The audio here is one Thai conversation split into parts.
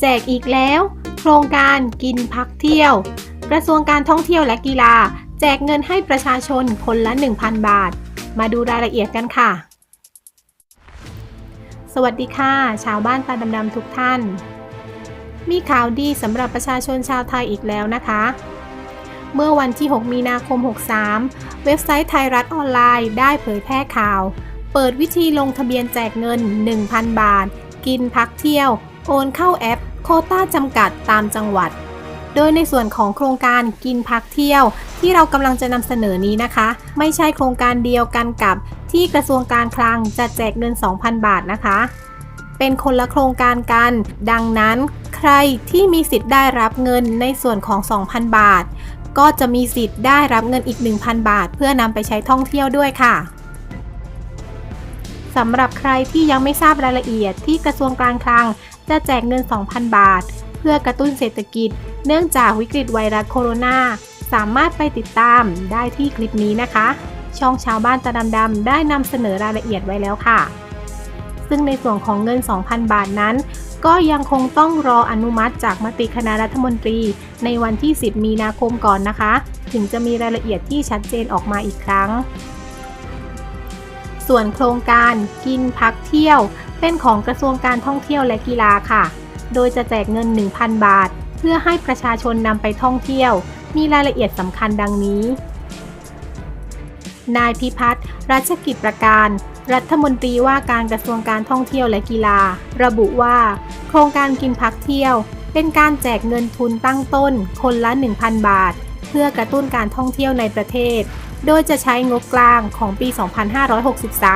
แจกอีกแล้ว โครงการกินพักเที่ยว กระทรวงการท่องเที่ยวและกีฬา แจกเงินให้ประชาชนคนละ 1,000 บาท มาดูรายละเอียดกันค่ะ สวัสดีค่ะ ชาวบ้านตาดำๆทุกท่าน มีข่าวดีสำหรับประชาชนชาวไทยอีกแล้วนะคะเมื่อวันที่ 6 มีนาคม 63 เว็บไซต์ไทยรัฐออนไลน์ได้เผยแพร่ข่าว เปิดวิธีลงทะเบียนแจกเงิน 1,000 บาท กินพักเที่ยว โอนเข้าแอป โคต้าจำกัดตามจังหวัด โดยในส่วนของโครงการกินพักเที่ยว ที่เรากำลังจะนำเสนอนี้นะคะ ไม่ใช่โครงการเดียวกันกับที่กระทรวงการคลังจะแจกเงิน 2,000 บาทนะคะ เป็นคนละโครงการกัน ดังนั้นใครที่มีสิทธิ์ได้รับเงินในส่วนของ 2,000 บาท ก็จะมีสิทธิ์ได้รับเงินอีก 1,000 บาท เพื่อนำไปใช้ท่องเที่ยวด้วยค่ะสำหรับใครที่ยังไม่ทราบรายละเอียดที่กระทรวงการคลัง จะแจกเงิน 2,000 บาท เพื่อกระตุ้นเศรษฐกิจ เนื่องจากวิกฤตไวรัสโคโรนาสามารถไปติดตามได้ที่คลิปนี้นะคะ ช่องชาวบ้านตาดำๆได้นำเสนอรายละเอียดไว้แล้วค่ะ ซึ่งในส่วนของเงิน 2,000 บาทนั้น ก็ยังคงต้องรออนุมัติจากมติคณะรัฐมนตรี ในวันที่ 10 มีนาคมก่อนนะคะ ถึงจะมีรายละเอียดที่ชัดเจนออกมาอีกครั้ง ส่วนโครงการกินพักเที่ยว เป็นของกระทรวงการท่องเที่ยวและกีฬาค่ะ โดยจะแจกเงิน 1,000 บาท เพื่อให้ประชาชนนำไปท่องเที่ยว มีรายละเอียดสำคัญดังนี้ นายพิพัฒน์รัชกิจประการ รัฐมนตรีว่าการกระทรวงการท่องเที่ยวและกีฬา ระบุว่า โครงการกินพักเที่ยว เป็นการแจกเงินทุนตั้งต้น คนละ 1,000 บาท เพื่อกระตุ้นการท่องเที่ยวในประเทศ โดยจะใช้งบกลางของปี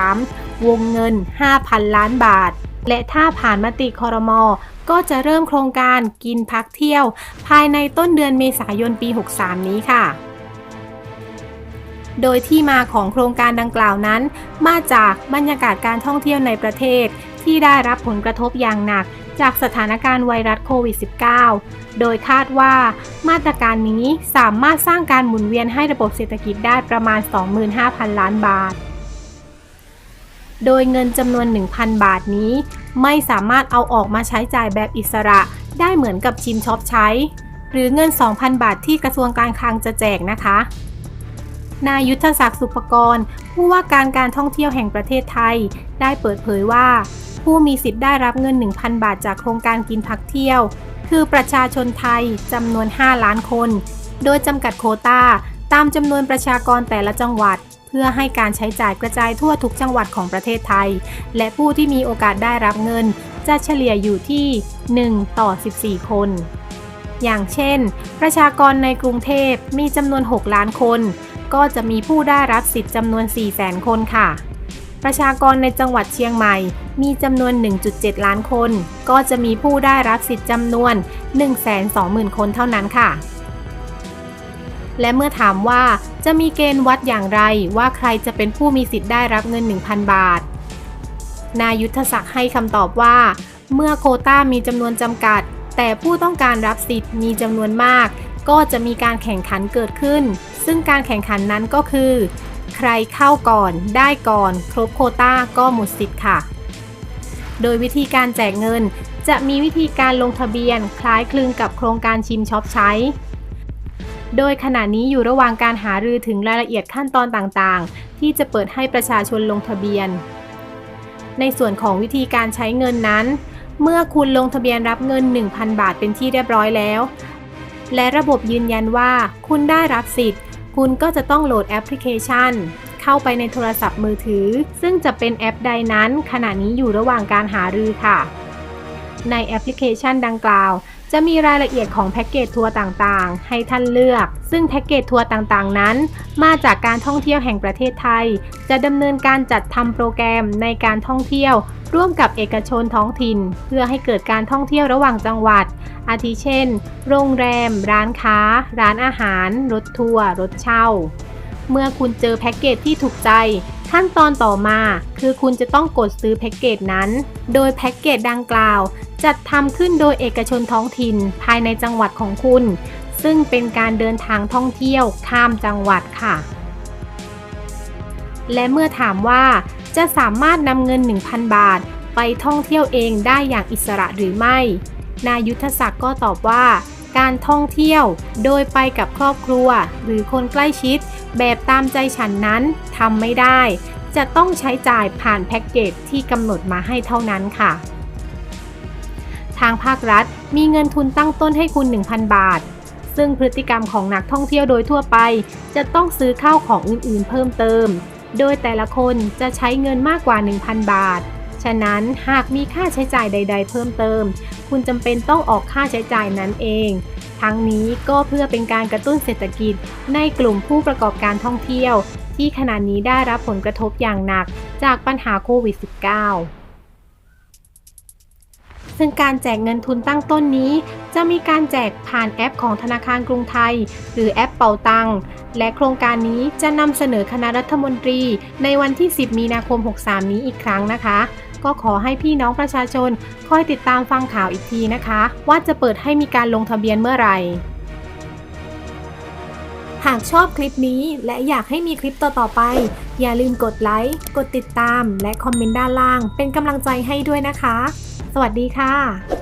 2563 วงเงิน 5,000 ล้านบาท และถ้าผ่านมติคอรมอก็จะเริ่มโครงการกินพักเที่ยว ภายในต้นเดือนเมษายนปี 63 นี้ค่ะ โดยที่มาของโครงการดังกล่าวนั้น มาจากบรรยากาศการท่องเที่ยวในประเทศที่ได้รับผลกระทบอย่างหนัก จากสถานการณ์ไวรัสโควิด -19 โดยคาดว่ามาตรการนี้สามารถสร้างการหมุนเวียนให้ระบบเศรษฐกิจได้ประมาณ 25,000 ล้านบาท โดยเงินจำนวน 1,000 บาทนี้ ไม่สามารถเอาออกมาใช้จ่ายแบบอิสระได้เหมือนกับชิมช็อปใช้ หรือเงิน 2,000 บาทที่กระทรวงการคลังจะแจกนะคะ นายยุทธศักดิ์สุภกรผู้ว่าการการท่องเที่ยวแห่งประเทศไทย ได้เปิดเผยว่า ผู้มีสิทธิ์ได้รับเงิน 1,000 บาทจากโครงการกินพักเที่ยว คือประชาชนไทยจำนวน 5 ล้านคน โดยจำกัดโควตาตามจำนวนประชากรแต่ละจังหวัดเพื่อให้การใช้จ่ายกระจายทั่วทุกจังหวัดของประเทศไทย และผู้ที่มีโอกาสได้รับเงิน จะเฉลี่ยอยู่ที่ 1 ต่อ 14 คน อย่างเช่น ประชากรในกรุงเทพมีจำนวน 6 ล้านคน ก็จะมีผู้ได้รับสิทธิ์จำนวน 400,000 คนค่ะ ประชากรในจังหวัดเชียงใหม่ มีจำนวน 1.7 ล้านคน ก็จะมีผู้ได้รับสิทธิ์จำนวน 120,000 คนเท่านั้นค่ะ และเมื่อถามว่าจะมีเกณฑ์วัดอย่างไรว่าใครจะเป็นผู้มีสิทธิ์ได้รับเงิน 1,000 บาท นายุทธศักดิ์ให้คำตอบว่า เมื่อโคต้ามีจำนวนจำกัด แต่ผู้ต้องการรับสิทธิ์มีจำนวนมาก ก็จะมีการแข่งขันเกิดขึ้น ซึ่งการแข่งขันนั้นก็คือ ใครเข้าก่อนได้ก่อน ครบโคต้าก็หมดสิทธิ์ค่ะ โดยวิธีการแจกเงินจะมีวิธีการลงทะเบียนคล้ายคลึงกับโครงการชิมช็อปใช้ โดยขณะนี้อยู่ระหว่างการหารือถึงรายละเอียดขั้นตอนต่างๆ ที่จะเปิดให้ประชาชนลงทะเบียน ในส่วนของวิธีการใช้เงินนั้น เมื่อคุณลงทะเบียนรับเงิน 1,000 บาทเป็นที่เรียบร้อยแล้ว และระบบยืนยันว่าคุณได้รับสิทธิ์ คุณก็จะต้องโหลดแอปพลิเคชัน เข้าไปในโทรศัพท์มือถือ ซึ่งจะเป็นแอปใดนั้นขณะนี้อยู่ระหว่างการหารือค่ะ ในแอปพลิเคชันดังกล่าว จะมีรายละเอียดของแพ็กเกจทัวร์ต่างๆ ให้ท่านเลือก ซึ่งแพ็กเกจทัวร์ต่างๆ นั้น มาจากการท่องเที่ยวแห่งประเทศไทย จะดำเนินการจัดทำโปรแกรมในการท่องเที่ยว ร่วมกับเอกชนท้องถิ่น เพื่อให้เกิดการท่องเที่ยวระหว่างจังหวัด อาทิเช่น โรงแรม ร้านค้า ร้านอาหาร รถทัวร์ รถเช่า เมื่อคุณเจอแพ็กเกจที่ถูกใจ ขั้นตอนต่อมา คือคุณจะต้องกดซื้อแพ็กเกจนั้น โดยแพ็กเกจดังกล่าว จัดทำขึ้นโดยเอกชนท้องถิ่นภายในจังหวัดของคุณ ซึ่งเป็นการเดินทางท่องเที่ยวข้ามจังหวัดค่ะ และเมื่อถามว่าจะสามารถนำเงิน 1,000 บาท ไปท่องเที่ยวเองได้อย่างอิสระหรือไม่ นายยุทธศักดิ์ก็ตอบว่า การท่องเที่ยวโดยไปกับครอบครัว หรือคนใกล้ชิด แบบตามใจฉันนั้นทำไม่ได้ จะต้องใช้จ่ายผ่านแพ็กเกจที่กำหนดมาให้เท่านั้นค่ะ ทางภาครัฐมีเงินทุนตั้งต้นให้คุณ 1,000 บาท ซึ่งพฤติกรรมของนักท่องเที่ยวโดยทั่วไป จะต้องซื้อข้าวของอื่นๆ เพิ่มเติม โดยแต่ละคนจะใช้เงินมากกว่า 1,000 บาทฉะนั้นหากมีค่าใช้จ่ายใด ๆ เพิ่มเติม คุณจำเป็นต้องออกค่าใช้จ่ายนั้นเอง ทั้งนี้ก็เพื่อเป็นการกระตุ้นเศรษฐกิจในกลุ่มผู้ประกอบการท่องเที่ยว ที่ขณะนี้ได้รับผลกระทบอย่างหนักจากปัญหาโควิด -19 ซึ่งการแจกเงินทุนตั้งต้นนี้ จะมีการแจกผ่านแอปของธนาคารกรุงไทย หรือแอปเป่าตังและโครงการนี้จะนำเสนอคณะรัฐมนตรี ในวันที่ 10 มีนาคม 63 นี้อีกครั้งนะคะ ก็ขอให้พี่น้องประชาชนคอยติดตามฟังข่าวอีกทีนะคะ ว่าจะเปิดให้มีการลงทะเบียนเมื่อไหร่หากชอบคลิปนี้และอยากให้มีคลิปต่อ ๆ ไป อย่าลืมกดไลค์ กดติดตาม และคอมเมนต์ด้านล่าง เป็นกำลังใจให้ด้วยนะคะ สวัสดีค่ะ